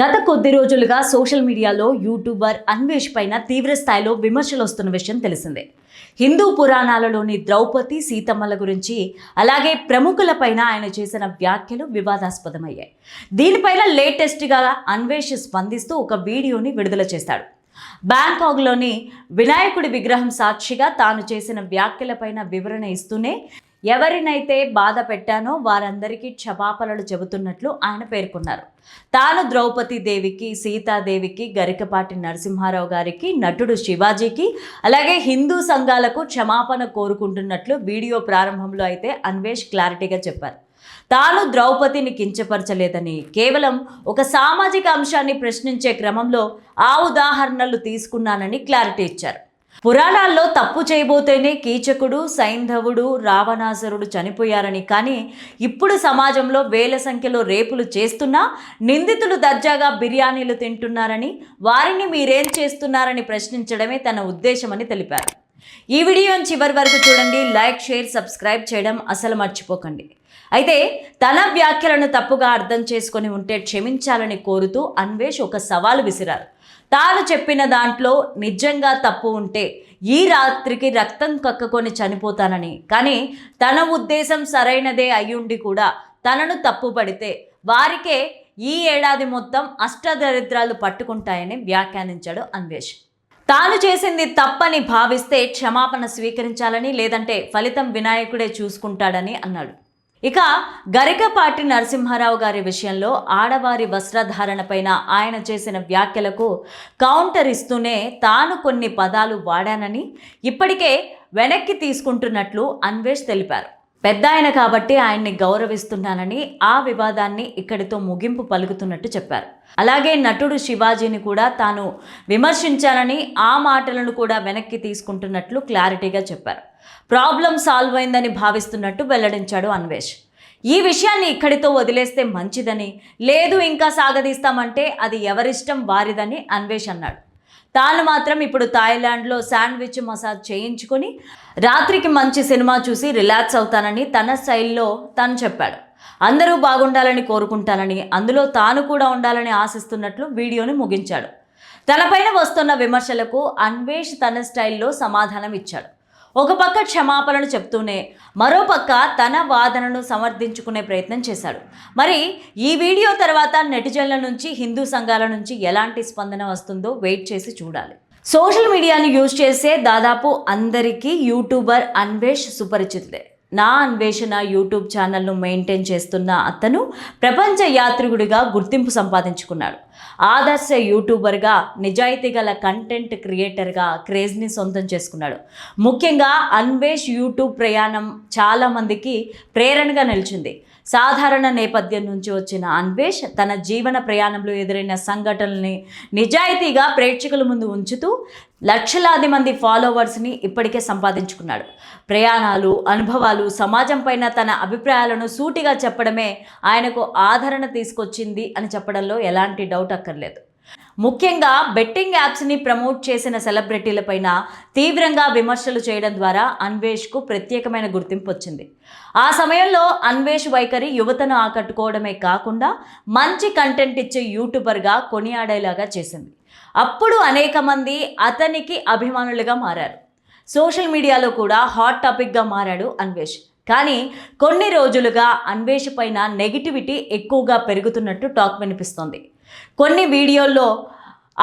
గత కొద్ది రోజులుగా సోషల్ మీడియాలో యూట్యూబర్ అన్వేష్ పైన తీవ్ర స్థాయిలో విమర్శలు వస్తున్న విషయం తెలిసిందే. హిందూ పురాణాలలోని ద్రౌపది సీతమ్మల గురించి అలాగే ప్రముఖులపైన ఆయన చేసిన వ్యాఖ్యలు వివాదాస్పదమయ్యాయి. దీనిపైన లేటెస్ట్గా అన్వేష్ స్పందిస్తూ ఒక వీడియోని విడుదల చేశాడు. బ్యాంకాక్లోని వినాయకుడి విగ్రహం సాక్షిగా తాను చేసిన వ్యాఖ్యలపైన వివరణ ఇస్తూనే ఎవరినైతే బాధ పెట్టానో వారందరికీ క్షమాపణలు చెబుతున్నట్లు ఆయన పేర్కొన్నారు. తాను ద్రౌపది దేవికి సీతాదేవికి గరికపాటి నరసింహారావు గారికి నటుడు శివాజీకి అలాగే హిందూ సంఘాలకు క్షమాపణ కోరుకుంటున్నట్లు వీడియో ప్రారంభంలో అయితే అన్వేష్ క్లారిటీగా చెప్పారు. తాను ద్రౌపదిని కించపరచలేదని కేవలం ఒక సామాజిక అంశాన్ని ప్రశ్నించే క్రమంలో ఆ ఉదాహరణలు తీసుకున్నానని క్లారిటీ ఇచ్చారు. పురాణాల్లో తప్పు చేయబోతేనే కీచకుడు సైంధవుడు రావణాసురుడు చనిపోయారని కానీ ఇప్పుడు సమాజంలో వేల సంఖ్యలో రేపులు చేస్తున్నా నిందితులు దర్జాగా బిర్యానీలు తింటున్నారని వారిని మీరేం చేస్తున్నారని ప్రశ్నించడమే తన ఉద్దేశమని తెలిపారు. ఈ వీడియోని చివరి వరకు చూడండి లైక్ షేర్ సబ్స్క్రైబ్ చేయడం అసలు మర్చిపోకండి. అయితే తన వ్యాఖ్యలను తప్పుగా అర్థం చేసుకొని ఉంటే క్షమించాలని కోరుతూ అన్వేష్ ఒక సవాలు విసిరారు. తాను చెప్పిన దాంట్లో నిజంగా తప్పు ఉంటే ఈ రాత్రికి రక్తం కక్కుకొని చనిపోతానని. కానీ తన ఉద్దేశం సరైనదే అయ్యుండి కూడా తనను తప్పుపడితే వారికే ఈ ఏడాది మొత్తం అష్టదరిద్రాలు పట్టుకుంటాయని వ్యాఖ్యానించాడు అన్వేష్. తాను చేసింది తప్పని భావిస్తే క్షమాపణ స్వీకరించాలని లేదంటే ఫలితం వినాయకుడే చూసుకుంటాడని అన్నాడు. ఇక గరికపాటి నరసింహారావు గారి విషయంలో ఆడవారి వస్త్రధారణపైన ఆయన చేసిన వ్యాఖ్యలకు కౌంటర్ ఇస్తూనే తాను కొన్ని పదాలు వాడానని ఇప్పటికే వెనక్కి తీసుకుంటున్నట్లు అన్వేష్ తెలిపారు. పెద్ద ఆయన కాబట్టి ఆయన్ని గౌరవిస్తున్నానని ఆ వివాదాన్ని ఇక్కడితో ముగింపు పలుకుతున్నట్టు చెప్పారు. అలాగే నటుడు శివాజీని కూడా తాను విమర్శించానని ఆ మాటలను కూడా వెనక్కి తీసుకుంటున్నట్లు క్లారిటీగా చెప్పారు. ప్రాబ్లం సాల్వ్ అయిందని భావిస్తున్నట్టు వెల్లడించాడు అన్వేష్. ఈ విషయాన్ని ఇక్కడితో వదిలేస్తే మంచిదని లేదు ఇంకా సాగదీస్తామంటే అది ఎవరిష్టం వారిదని అన్వేష్ అన్నాడు. తాను మాత్రం ఇప్పుడు థాయిలాండ్లో శాండ్విచ్ మసాజ్ చేయించుకొని రాత్రికి మంచి సినిమా చూసి రిలాక్స్ అవుతానని తన స్టైల్లో తను చెప్పాడు. అందరూ బాగుండాలని కోరుకుంటానని అందులో తాను కూడా ఉండాలని ఆశిస్తున్నట్లు వీడియోని ముగించాడు. తనపైన వస్తున్న విమర్శలకు అన్వేష్ తన స్టైల్లో సమాధానం ఇచ్చాడు ఒక పక్క క్షమాపణలు చెప్తూనే మరోపక్క తన వాదనను సమర్థించుకునే ప్రయత్నం చేశాడు. మరి ఈ వీడియో తర్వాత నెటిజన్ల నుంచి హిందూ సంఘాల నుంచి ఎలాంటి స్పందన వస్తుందో వెయిట్ చేసి చూడాలి. సోషల్ మీడియాను యూజ్ చేసే దాదాపు అందరికీ యూట్యూబర్ అన్వేష్ సుపరిచితులే నా అన్వేషణ యూట్యూబ్ ఛానల్ను మెయింటైన్ చేస్తున్న అతను ప్రపంచ యాత్రికుడిగా గుర్తింపు సంపాదించుకున్నాడు. ఆదర్శ యూట్యూబర్గా నిజాయితీ గల కంటెంట్ క్రియేటర్గా క్రేజ్ని సొంతం చేసుకున్నాడు. ముఖ్యంగా అన్వేష్ యూట్యూబ్ ప్రయాణం చాలామందికి ప్రేరణగా నిలిచింది. సాధారణ నేపథ్యం నుంచి వచ్చిన అన్వేష్ తన జీవన ప్రయాణంలో ఎదురైన సంఘటనల్ని నిజాయితీగా ప్రేక్షకుల ముందు ఉంచుతూ లక్షలాది మంది ఫాలోవర్స్ని ఇప్పటికే సంపాదించుకున్నాడు. ప్రయాణాలు అనుభవాలు సమాజం పైన తన అభిప్రాయాలను సూటిగా చెప్పడమే ఆయనకు ఆదరణ తీసుకొచ్చింది అని చెప్పడంలో ఎలాంటి డౌట్ అక్కర్లేదు. ముఖ్యంగా బెట్టింగ్ యాప్స్ని ప్రమోట్ చేసిన సెలబ్రిటీలపైన తీవ్రంగా విమర్శలు చేయడం ద్వారా అన్వేష్కు ప్రత్యేకమైన గుర్తింపు వచ్చింది. ఆ సమయంలో అన్వేష్ వైఖరి యువతను ఆకట్టుకోవడమే కాకుండా మంచి కంటెంట్ ఇచ్చే యూట్యూబర్గా కొనియాడేలాగా చేసింది. అప్పుడు అనేక మంది అతనికి అభిమానులుగా మారారు. సోషల్ మీడియాలో కూడా హాట్ టాపిక్గా మారాడు అన్వేష్. కానీ కొన్ని రోజులుగా అన్వేష్ పైన నెగిటివిటీ ఎక్కువగా పెరుగుతున్నట్టు టాక్ వినిపిస్తోంది. కొన్ని వీడియోల్లో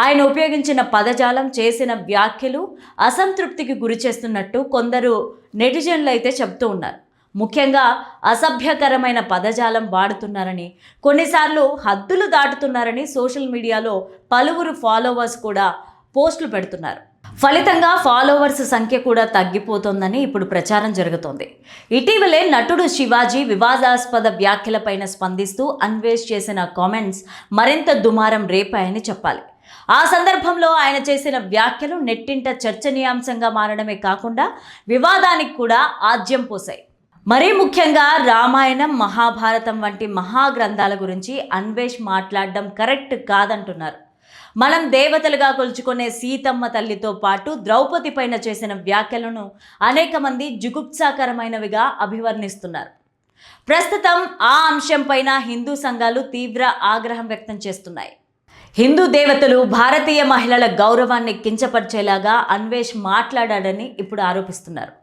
ఆయన ఉపయోగించిన పదజాలం చేసిన వ్యాఖ్యలు అసంతృప్తికి గురి చేస్తున్నట్టు కొందరు నెటిజన్లు అయితే చెబుతూ ఉన్నారు. ముఖ్యంగా అసభ్యకరమైన పదజాలం వాడుతున్నారని కొన్నిసార్లు హద్దులు దాటుతున్నారని సోషల్ మీడియాలో పలువురు ఫాలోవర్స్ కూడా పోస్టులు పెడుతున్నారు. ఫలితంగా ఫాలోవర్స్ సంఖ్య కూడా తగ్గిపోతోందని ఇప్పుడు ప్రచారం జరుగుతోంది. ఇటీవలే నటుడు శివాజీ వివాదాస్పద వ్యాఖ్యలపైన స్పందిస్తూ అన్వేష్ చేసిన కామెంట్స్ మరింత దుమారం రేపాయని చెప్పాలి. ఆ సందర్భంలో ఆయన చేసిన వ్యాఖ్యలు నెట్టింట చర్చనీయాంశంగా మారడమే కాకుండా వివాదానికి కూడా ఆజ్యం పోసాయి మరీ ముఖ్యంగా రామాయణం మహాభారతం వంటి మహాగ్రంథాల గురించి అన్వేష్ మాట్లాడడం కరెక్ట్ కాదంటున్నారు. మనం దేవతలుగా కొలుచుకునే సీతమ్మ తల్లితో పాటు ద్రౌపది పైన చేసిన వ్యాఖ్యలను అనేక మంది జుగుప్సాకరమైనవిగా అభివర్ణిస్తున్నారు. ప్రస్తుతం ఆ అంశంపైన హిందూ సంఘాలు తీవ్ర ఆగ్రహం వ్యక్తం చేస్తున్నాయి. హిందూ దేవతలు భారతీయ మహిళల గౌరవాన్ని కించపరిచేలాగా అన్వేష్ మాట్లాడాడని ఇప్పుడు ఆరోపిస్తున్నారు.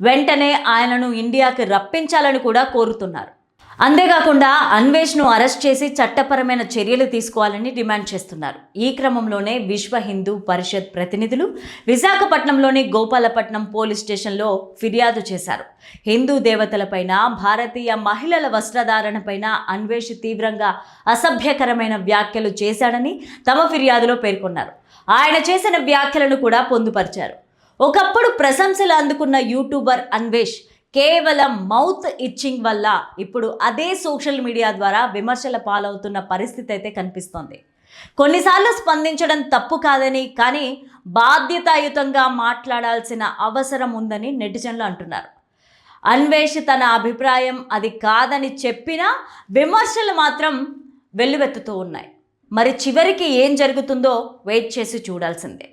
వెంటనే ఆయనను ఇండియాకి రప్పించాలని కూడా కోరుతున్నారు. అంతేకాకుండా అన్వేష్ను అరెస్ట్ చేసి చట్టపరమైన చర్యలు తీసుకోవాలని డిమాండ్ చేస్తున్నారు. ఈ క్రమంలోనే విశ్వ హిందూ పరిషత్ ప్రతినిధులు విశాఖపట్నంలోని గోపాలపట్నం పోలీస్ స్టేషన్లో ఫిర్యాదు చేశారు. హిందూ దేవతలపైన భారతీయ మహిళల వస్త్రధారణపైన అన్వేష్ తీవ్రంగా అసభ్యకరమైన వ్యాఖ్యలు చేశాడని తమ ఫిర్యాదులో పేర్కొన్నారు. ఆయన చేసిన వ్యాఖ్యలను కూడా పొందుపరిచారు. ఒకప్పుడు ప్రశంసలు అందుకున్న యూట్యూబర్ అన్వేష్ కేవలం మౌత్ ఇచ్చింగ్ వల్ల ఇప్పుడు అదే సోషల్ మీడియా ద్వారా విమర్శల పాలవుతున్న పరిస్థితి అయితే కనిపిస్తోంది. కొన్నిసార్లు స్పందించడం తప్పు కాదని కానీ బాధ్యతాయుతంగా మాట్లాడాల్సిన అవసరం ఉందని నెటిజన్లు అంటున్నారు. అన్వేష్ తన అభిప్రాయం అది కాదని చెప్పినా విమర్శలు మాత్రం వెల్లువెత్తుతూ ఉన్నాయి. మరి చివరికి ఏం జరుగుతుందో వెయిట్ చేసి చూడాల్సిందే.